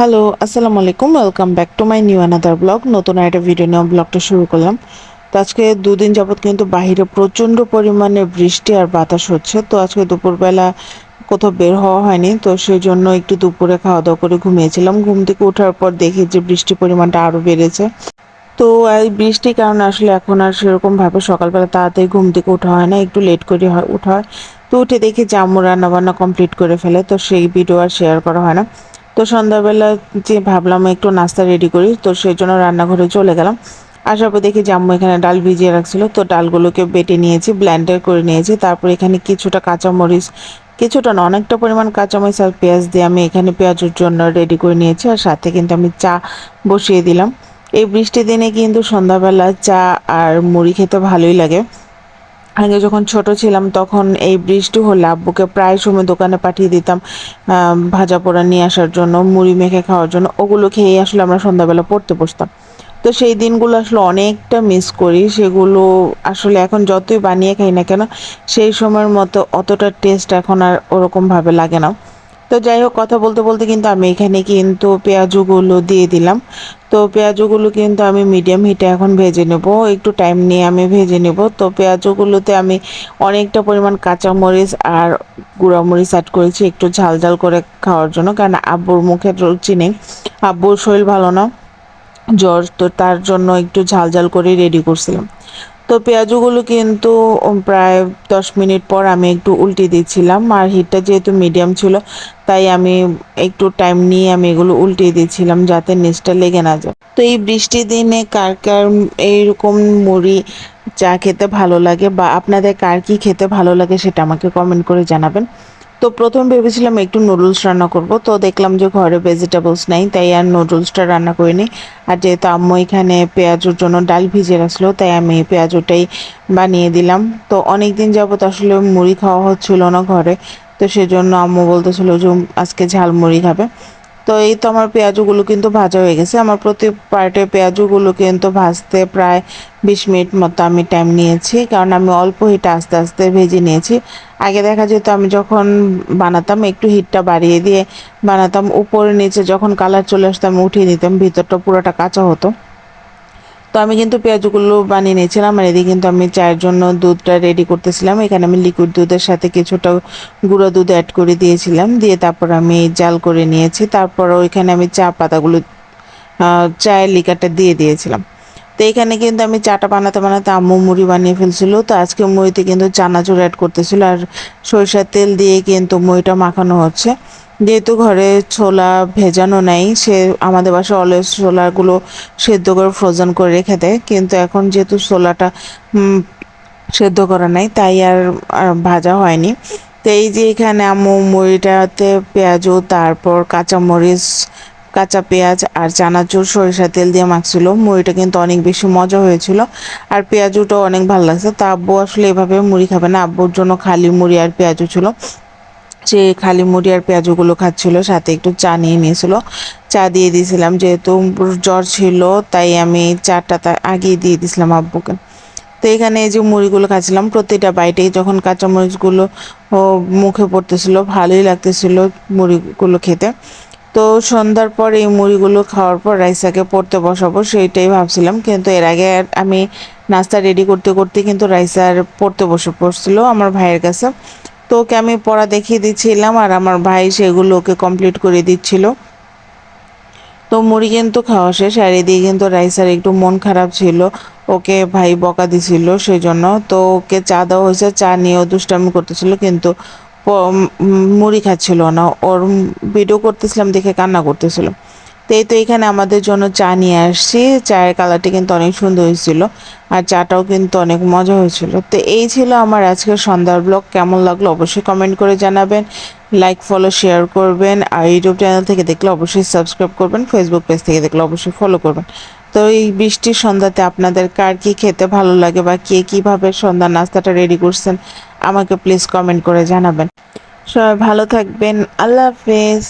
Hello আসসালামু আলাইকুম welcome back to my new another blog নতুন একটা ভিডিও নিয়ে ব্লগটা শুরু করলাম। তো আজকে দুদিন যাবৎ কিন্তু বাইরে প্রচণ্ড পরিমাণে বৃষ্টি আর বাতাস হচ্ছে। তো আজকে দুপুরবেলা কোথাও বের হওয়া হয়নি। তো সেই জন্য একটু দুপুরে খাওয়া দাওয়া করে ঘুমিয়েছিলাম। ঘুম থেকে ওঠার পর দেখি যে বৃষ্টির পরিমাণটা আরও বেড়েছে। তো এই বৃষ্টির কারণে আসলে এখন আর সেরকমভাবে সকালবেলা তাড়াতাড়ি ঘুম থেকে ওঠা হয় না। একটু লেট করে হয়, ওঠা হয়। তো উঠে দেখি যে আম্মু রান্না বান্না কমপ্লিট করে ফেলে। তো সেই ভিডিও আর শেয়ার করা হয় না। তো সন্ধ্যাবেলা যে ভাবলাম একটু নাস্তা রেডি করি, তো সেই জন্য রান্নাঘরে চলে গেলাম। আসার পর দেখি যে আম্মু এখানে ডাল ভিজিয়ে রাখছিল, তো ডালগুলোকে বেটে নিয়েছি ব্ল্যান্ডার করে নিয়েছি। তারপর এখানে কিছুটা কাঁচামরিচ, কিছুটা না, অনেকটা পরিমাণ কাঁচামরিচ আর পেঁয়াজ দিয়ে আমি এখানে পেঁয়াজের জন্য রেডি করে নিয়েছি আর সাথে কিন্তু আমি চা বসিয়ে দিলাম। এই বৃষ্টির দিনে কিন্তু সন্ধ্যাবেলা চা আর মুড়ি খেতে ভালোই লাগে। আগে যখন ছোট ছিলাম তখন এই বৃষ্টি হলে আব্বুকে প্রায় সময় দোকানে পাঠিয়ে দিতাম ভাজা পোড়া নিয়ে আসার জন্য, মুড়ি মেখে খাওয়ার জন্য, ওগুলো খেয়েই আসলে আমরা সন্ধ্যাবেলা পড়তে বসতাম। তো সেই দিনগুলো আসলে অনেকটা মিস করি, সেগুলো আসলে এখন যতই বানিয়ে খাই না কেন, সেই সময়ের মতো অতটা টেস্ট এখন আর ওরকমভাবে লাগে না। তো যাই হোক, কথা বলতে বলতে কিন্তু আমি এখানে কিন্তু পেঁয়াজগুলো দিয়ে দিলাম। তো পেঁয়াজগুলো কিন্তু আমি মিডিয়াম হিটে এখন ভেজে নেব। একটু টাইম নিয়ে আমি ভেজে নেব। তো পেঁয়াজগুলোতে আমি অনেকটা পরিমাণ কাঁচামরিচ আর গুঁড়ামরিচ অ্যাড করেছি একটু ঝাল ঝাল করে খাওয়ার জন্য। কারণ আব্বুর মুখে রুচি নেই আব্বুর শরীর ভালো না। জ্বর তো তার জন্য একটু ঝাল ঝাল করে রেডি করছিলাম। তো পেঁয়াজগুলো কিন্তু প্রায় দশ মিনিট পর আমি একটু উল্টে দিয়েছিলাম। আর হিটটা যেহেতু মিডিয়াম ছিল, তাই আমি একটু টাইম নিয়ে আমি এগুলো উল্টে দিয়েছিলাম যাতে নিচটা লেগে না যায়। তো এই বৃষ্টির দিনে কার কার এইরকম মুড়ি চা খেতে ভালো লাগে বা আপনাদের কার কি খেতে ভালো লাগে সেটা আমাকে কমেন্ট করে জানাবেন। তো প্রথম ভেবেছিলাম একটু নুডলস রান্না করব। তো দেখলাম যে ঘরে ভেজিটেবলস নাই, তাই আর নুডলসটা রান্না করিনি। আর যেহেতু আম্মু এখানে পেঁয়াজুর জন্য ডাল ভিজে গেছিল তাই আমি পেঁয়াজুটাই বানিয়ে দিলাম। তো অনেক দিন যাবত আসলে মুড়ি খাওয়া হচ্ছিল না ঘরে, তো সেজন্য আম্মু বলতেছিল যে আজকে ঝাল মুড়ি খাবে। তো এই তো আমার পেঁয়াজগুলো কিন্তু ভাজা হয়ে গেছে। আমার প্রতি পার্টে পেঁয়াজগুলো কিন্তু ভাজতে প্রায় বিশ মিনিট মতো আমি টাইম নিয়েছি। কারণ আমি অল্প হিট আস্তে আস্তে ভেজে নিয়েছি। আগে দেখা যেত আমি যখন বানাতাম, একটু হিটটা বাড়িয়ে দিয়ে বানাতাম। উপরে নিচে যখন কালার চলে আসতো, আমি উঠিয়ে নিতাম। ভিতরটা পুরোটা কাঁচা হতো। তো আমি কিন্তু পেঁয়াজগুলো বানিয়ে নিয়েছিলাম আর এদিকে কিন্তু আমি চায়ের জন্য দুধটা রেডি করতেছিলাম। এখানে আমি লিকুইড দুধের সাথে কিছুটা গুঁড়ো দুধ অ্যাড করে দিয়েছিলাম। দিয়ে তারপর আমি জাল করে নিয়েছি। তারপর ওইখানে আমি চা পাতাগুলো চায়ের লিকারটা দিয়ে দিয়েছিলাম। তো এখানে কিন্তু আমি চাটা বানাতে বানাতে আম্মু মুড়ি বানিয়ে ফেলছিল। তো আজকে মুড়িতে কিন্তু চানাচুর অ্যাড করতেছিল। আর সরিষার তেল দিয়ে কিন্তু মুড়িটা মাখানো হচ্ছে। যেহেতু ঘরে ছোলা ভেজানো নাই, সে আমাদের বাসায় অলওয়েজ ছোলাগুলো সেদ্ধ করে ফ্রোজেন করে রেখে দেয়। কিন্তু এখন যেহেতু ছোলাটা সেদ্ধ করা নাই, তাই আর ভাজা হয়নি। তো এই যে এখানে আম্মু মুড়িটাতে পেঁয়াজও তারপর কাঁচামরিচ, কাঁচা পেঁয়াজ আর চানাচুর সরিষা তেল দিয়ে মাখছিল। মুড়িটা কিন্তু অনেক বেশি মজা হয়েছিল। আর পেঁয়াজুটাও অনেক ভালো লাগছে। তা আব্বু আসলে এভাবে মুড়ি খাবে না। আব্বুর জন্য খালি মুড়ি আর পেঁয়াজু ছিল। সে খালি মুড়ি আর পেঁয়াজগুলো খাচ্ছিল, সাথে একটু চা নিয়ে নিয়েছিল। চা দিয়ে দিয়েছিলাম, যেহেতু জ্বর ছিল, তাই আমি চাটা তা আগেই দিয়ে দিয়েছিলাম আব্বুকে। তো এখানে এই যে মুড়িগুলো খাচ্ছিলাম, প্রতিটা বাইটেই যখন কাঁচামরিচগুলো মুখে পড়তেছিল, ভালোই লাগতেছিল মুড়িগুলো খেতে। তো সন্ধ্যার পর এই মুড়িগুলো খাওয়ার পর রাইসাকে পড়তে বসাবো, সেইটাই ভাবছিলাম। কিন্তু এর আগে আমি নাস্তা রেডি করতে করতে কিন্তু রাইসার পড়তে বসে পড়ছিল আমার ভাইয়ের কাছে। তো ওকে আমি পড়া দেখিয়ে দিচ্ছিলাম আর আমার ভাই সেগুলো ওকে কমপ্লিট করে দিচ্ছিল। তো মুড়ি কিন্তু খাওয়া শেষ আর এদিকে কিন্তু রাইসার একটু মন খারাপ ছিল। ওকে ভাই বকা দিছিল সেই জন্য তো ওকে চা দেওয়া হয়েছে, চা নিয়েও দুষ্টামি করতেছিল কিন্তু মুড়ি খাচ্ছিল না। ওর ভিডিও করতেছিলাম দেখে কান্না করতেছিল। তো এই তো এখানে আমাদের জন্য চা নিয়ে আসছি। চায়ের কালারটি কিন্তু অনেক সুন্দর হয়েছিল আর চাটাও কিন্তু অনেক মজা হয়েছিল। তো এই ছিল আমার আজকের সন্ধ্যার ব্লগ। কেমন লাগল অবশ্যই কমেন্ট করে জানাবেন লাইক ফলো শেয়ার করবেন আর ইউটিউব চ্যানেল থেকে দেখলে অবশ্যই সাবস্ক্রাইব করবেন ফেসবুক পেজ থেকে দেখলে অবশ্যই ফলো করবেন। তো এই বৃষ্টির সন্ধ্যাতে আপনাদের কার কি খেতে ভালো লাগে বা কে কীভাবে সন্ধ্যা নাস্তাটা রেডি করছেন, আমাকে প্লিজ কমেন্ট করে জানাবেন। সবাই ভালো থাকবেন। আল্লাহ হাফেজ।